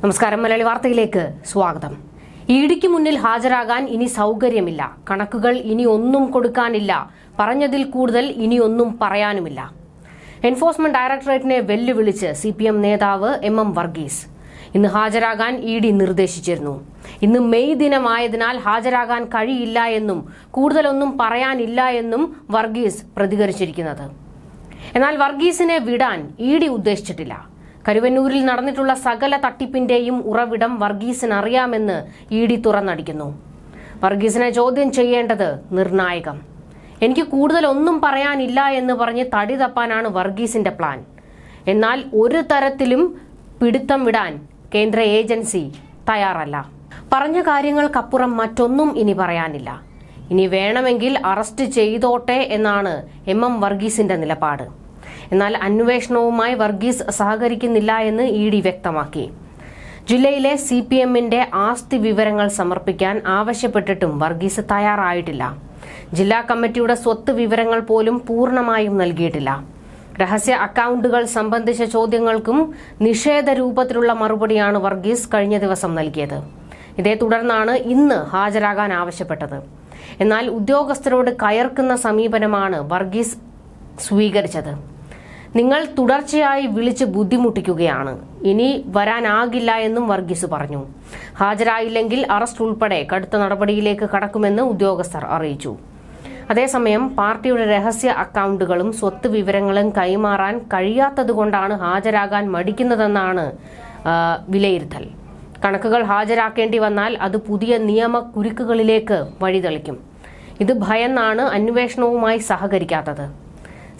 നമസ്കാരം മലയാളി വാർത്തയിലേക്ക് സ്വാഗതം. ഇഡിക്ക് മുന്നിൽ ഹാജരാകാൻ ഇനി സൗകര്യമില്ല. കണക്കുകൾ ഇനി ഒന്നും കൊടുക്കാനില്ല. പറഞ്ഞതിൽ കൂടുതൽ ഇനി ഒന്നും പറയാനുമില്ല. എൻഫോഴ്സ്മെന്റ് ഡയറക്ടറേറ്റിനെ വെല്ലുവിളിച്ച് സി പി എം നേതാവ് എം എം വർഗീസ്. ഇന്ന് ഹാജരാകാൻ ഇ ഡി നിർദ്ദേശിച്ചിരുന്നു. ഇന്ന് മെയ് ദിനമായതിനാൽ ഹാജരാകാൻ കഴിയില്ല എന്നും കൂടുതലൊന്നും പറയാനില്ല എന്നും വർഗീസ് പ്രതികരിച്ചിരിക്കുന്നത്. എന്നാൽ വർഗീസിനെ വിടാൻ ഇ ഡി ഉദ്ദേശിച്ചിട്ടില്ല. കരുവന്നൂരിൽ നടന്നിട്ടുള്ള സകല തട്ടിപ്പിന്റെയും ഉറവിടം വർഗീസിന് അറിയാമെന്ന് ഇ ഡി തുറന്നടിക്കുന്നു. വർഗീസിനെ ചോദ്യം ചെയ്യേണ്ടത് നിർണായകം. എനിക്ക് കൂടുതൽ ഒന്നും പറയാനില്ല എന്ന് പറഞ്ഞ് തടി തപ്പാനാണ് വർഗീസിന്റെ പ്ലാൻ. എന്നാൽ ഒരു തരത്തിലും പിടുത്തം വിടാൻ കേന്ദ്ര ഏജൻസി തയ്യാറല്ല. പറഞ്ഞ കാര്യങ്ങൾക്കപ്പുറം മറ്റൊന്നും ഇനി പറയാനില്ല. ഇനി വേണമെങ്കിൽ അറസ്റ്റ് ചെയ്തോട്ടെ എന്നാണ് എം എം വർഗീസിന്റെ നിലപാട്. എന്നാൽ അന്വേഷണവുമായി വർഗീസ് സഹകരിക്കുന്നില്ല എന്ന് ഇ ഡി വ്യക്തമാക്കി. ജില്ലയിലെ സി പി എമ്മിന്റെ ആസ്തി വിവരങ്ങൾ സമർപ്പിക്കാൻ ആവശ്യപ്പെട്ടിട്ടും വർഗീസ് തയ്യാറായിട്ടില്ല. ജില്ലാ കമ്മിറ്റിയുടെ സ്വത്ത് വിവരങ്ങൾ പോലും പൂർണമായും നൽകിയിട്ടില്ല. രഹസ്യ അക്കൗണ്ടുകൾ സംബന്ധിച്ച ചോദ്യങ്ങൾക്കും നിഷേധ രൂപത്തിലുള്ള മറുപടിയാണ് വർഗീസ് കഴിഞ്ഞ ദിവസം നൽകിയത്. ഇതേ തുടർന്നാണ് ഇന്ന് ഹാജരാകാൻ ആവശ്യപ്പെട്ടത്. എന്നാൽ ഉദ്യോഗസ്ഥരോട് കയർക്കുന്ന സമീപനമാണ് വർഗീസ് സ്വീകരിച്ചത്. നിങ്ങൾ തുടർച്ചയായി വിളിച്ച് ബുദ്ധിമുട്ടിക്കുകയാണ്. ഇനി വരാനാകില്ല എന്നും വർഗീസ് പറഞ്ഞു. ഹാജരായില്ലെങ്കിൽ അറസ്റ്റ് ഉൾപ്പെടെ കടുത്ത നടപടിയിലേക്ക് കടക്കുമെന്ന് ഉദ്യോഗസ്ഥർ അറിയിച്ചു. അതേസമയം പാർട്ടിയുടെ രഹസ്യ അക്കൗണ്ടുകളും സ്വത്ത് വിവരങ്ങളും കൈമാറാൻ കഴിയാത്തതുകൊണ്ടാണ് ഹാജരാകാൻ മടിക്കുന്നതെന്നാണ് വിലയിരുത്തൽ. കണക്കുകൾ ഹാജരാക്കേണ്ടി വന്നാൽ അത് പുതിയ നിയമ കുരുക്കുകളിലേക്ക് വഴിതെളിക്കും. ഇത് ഭയന്നാണ് അന്വേഷണവുമായി സഹകരിക്കാത്തത്.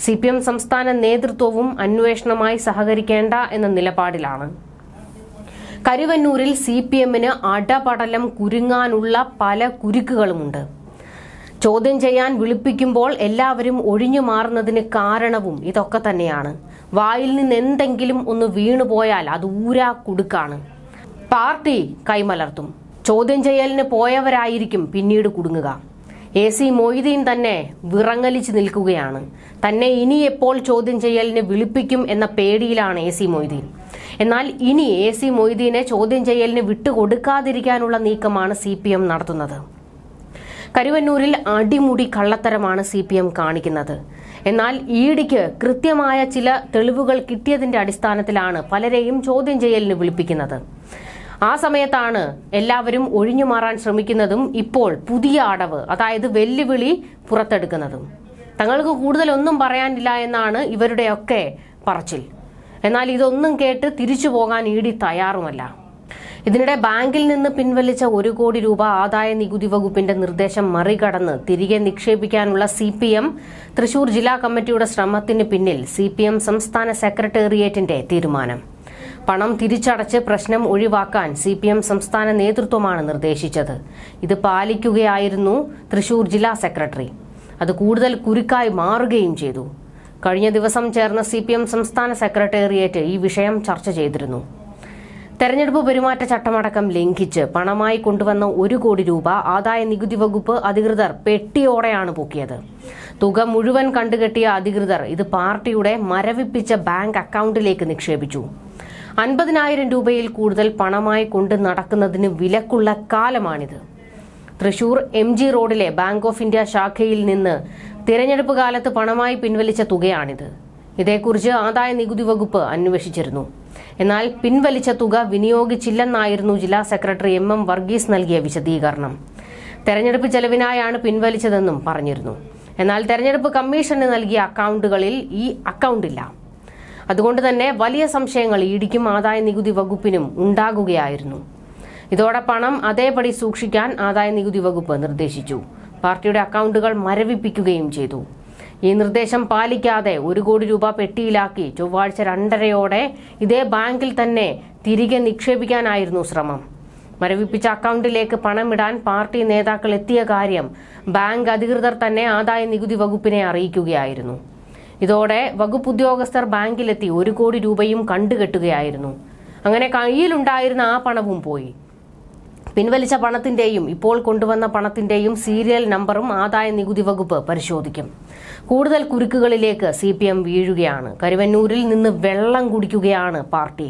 സി പി എം സംസ്ഥാന നേതൃത്വവും അന്വേഷണമായി സഹകരിക്കേണ്ട എന്ന നിലപാടിലാണ്. കരുവന്നൂരിൽ സി പി എമ്മിന് അടപടലം കുരുങ്ങാനുള്ള പല കുരുക്കുകളുമുണ്ട്. ചോദ്യം ചെയ്യാൻ വിളിപ്പിക്കുമ്പോൾ എല്ലാവരും ഒഴിഞ്ഞു മാറുന്നതിന് കാരണവും ഇതൊക്കെ തന്നെയാണ്. വായിൽ നിന്ന് എന്തെങ്കിലും ഒന്ന് വീണുപോയാൽ അത് ഊരാ കുടുക്കാണ്. പാർട്ടി കൈമലർത്തും. ചോദ്യം ചെയ്യലിന് പോയവരായിരിക്കും പിന്നീട് കുടുങ്ങുക. എ സി മൊയ്തീൻ തന്നെ വിറങ്ങലിച്ച് നിൽക്കുകയാണ്. തന്നെ ഇനി എപ്പോൾ ചോദ്യം ചെയ്യലിന് വിളിപ്പിക്കും എന്ന പേടിയിലാണ് എ സി മൊയ്തീൻ. എന്നാൽ ഇനി എ സി മൊയ്തീനെ ചോദ്യം ചെയ്യലിന് വിട്ടുകൊടുക്കാതിരിക്കാനുള്ള നീക്കമാണ് സി പി എം നടത്തുന്നത്. കരുവന്നൂരിൽ അടിമുടി കള്ളത്തരമാണ് സി പി എം കാണിക്കുന്നത്. എന്നാൽ ഇഡിക്ക് കൃത്യമായ ചില തെളിവുകൾ കിട്ടിയതിന്റെ അടിസ്ഥാനത്തിലാണ് പലരെയും ചോദ്യം ചെയ്യലിന് വിളിപ്പിക്കുന്നത്. ആ സമയത്താണ് എല്ലാവരും ഒഴിഞ്ഞു മാറാൻ ശ്രമിക്കുന്നതും ഇപ്പോൾ പുതിയ അടവ് അതായത് വെല്ലുവിളി പുറത്തെടുക്കുന്നതും. തങ്ങൾക്ക് കൂടുതലൊന്നും പറയാനില്ല എന്നാണ് ഇവരുടെയൊക്കെ പറച്ചിൽ. എന്നാൽ ഇതൊന്നും കേട്ട് തിരിച്ചു പോകാൻ ഡി തയ്യാറുമല്ല. ഇതിനിടെ ബാങ്കിൽ നിന്ന് പിൻവലിച്ച ഒരു കോടി രൂപ ആദായ നികുതി വകുപ്പിന്റെ നിർദ്ദേശം മറികടന്ന് തിരികെ നിക്ഷേപിക്കാനുള്ള സി പി എം തൃശൂർ ജില്ലാ കമ്മിറ്റിയുടെ ശ്രമത്തിന് പിന്നിൽ സി പി എം സംസ്ഥാന സെക്രട്ടേറിയറ്റിന്റെ തീരുമാനം. പണം തിരിച്ചടച്ച് പ്രശ്നം ഒഴിവാക്കാൻ സി പി എം സംസ്ഥാന നേതൃത്വമാണ് നിർദ്ദേശിച്ചത്. ഇത് പാലിക്കുകയായിരുന്നു തൃശൂർ ജില്ലാ സെക്രട്ടറി. അത് കൂടുതൽ കുരുക്കായി മാറുകയും ചെയ്തു. കഴിഞ്ഞ ദിവസം ചേർന്ന സി പി എം സംസ്ഥാന സെക്രട്ടേറിയറ്റ് ഈ വിഷയം ചർച്ച ചെയ്തിരുന്നു. തെരഞ്ഞെടുപ്പ് പെരുമാറ്റച്ചട്ടമടക്കം ലംഘിച്ച് പണമായി കൊണ്ടുവന്ന ഒരു കോടി രൂപ ആദായ നികുതി വകുപ്പ് അധികൃതർ പെട്ടിയോടെയാണ് പൊക്കിയത്. തുക മുഴുവൻ കണ്ടുകെട്ടിയ അധികൃതർ ഇത് പാർട്ടിയുടെ മരവിപ്പിച്ച ബാങ്ക് അക്കൗണ്ടിലേക്ക് നിക്ഷേപിച്ചു. അൻപതിനായിരം രൂപയിൽ കൂടുതൽ പണമായി കൊണ്ട് നടക്കുന്നതിന് വിലക്കുള്ള കാലമാണിത്. തൃശൂർ എം ജി റോഡിലെ ബാങ്ക് ഓഫ് ഇന്ത്യ ശാഖയിൽ നിന്ന് തിരഞ്ഞെടുപ്പ് കാലത്ത് പണമായി പിൻവലിച്ച തുകയാണിത്. ഇതേക്കുറിച്ച് ആദായ നികുതി വകുപ്പ് അന്വേഷിച്ചിരുന്നു. എന്നാൽ പിൻവലിച്ച തുക വിനിയോഗിച്ചില്ലെന്നായിരുന്നു ജില്ലാ സെക്രട്ടറി എം എം വർഗീസ് നൽകിയ വിശദീകരണം. തെരഞ്ഞെടുപ്പ് ചെലവിനായാണ് പിൻവലിച്ചതെന്നും പറഞ്ഞിരുന്നു. എന്നാൽ തെരഞ്ഞെടുപ്പ് കമ്മീഷന് നൽകിയ അക്കൗണ്ടുകളിൽ ഈ അക്കൗണ്ടില്ല. അതുകൊണ്ട് തന്നെ വലിയ സംശയങ്ങൾ ഇടിക്കും ആദായ നികുതി വകുപ്പിനും ഉണ്ടാകുകയായിരുന്നു. ഇതോടെ പണം അതേപടി സൂക്ഷിക്കാൻ ആദായ നികുതി വകുപ്പ് നിർദ്ദേശിച്ചു. പാർട്ടിയുടെ അക്കൗണ്ടുകൾ മരവിപ്പിക്കുകയും ചെയ്തു. ഈ നിർദ്ദേശം പാലിക്കാതെ ഒരു കോടി രൂപ പെട്ടിയിലാക്കി ചൊവ്വാഴ്ച രണ്ടരയോടെ ഇതേ ബാങ്കിൽ തന്നെ തിരികെ നിക്ഷേപിക്കാനായിരുന്നു ശ്രമം. മരവിപ്പിച്ച അക്കൗണ്ടിലേക്ക് പണമിടാൻ പാർട്ടി നേതാക്കൾ എത്തിയ കാര്യം ബാങ്ക് അധികൃതർ തന്നെ ആദായ നികുതി വകുപ്പിനെ അറിയിക്കുകയായിരുന്നു. ഇതോടെ വകുപ്പ് ഉദ്യോഗസ്ഥർ ബാങ്കിലെത്തി ഒരു കോടി രൂപയും കണ്ടുകെട്ടുകയായിരുന്നു. അങ്ങനെ കയ്യിലുണ്ടായിരുന്ന ആ പണവും പോയി. പിൻവലിച്ച പണത്തിന്റെയും ഇപ്പോൾ കൊണ്ടുവന്ന പണത്തിന്റെയും സീരിയൽ നമ്പറും ആദായ നികുതി വകുപ്പ് പരിശോധിക്കും. കൂടുതൽ കുരുക്കുകളിലേക്ക് സി വീഴുകയാണ്. കരുവന്നൂരിൽ നിന്ന് വെള്ളം കുടിക്കുകയാണ് പാർട്ടി.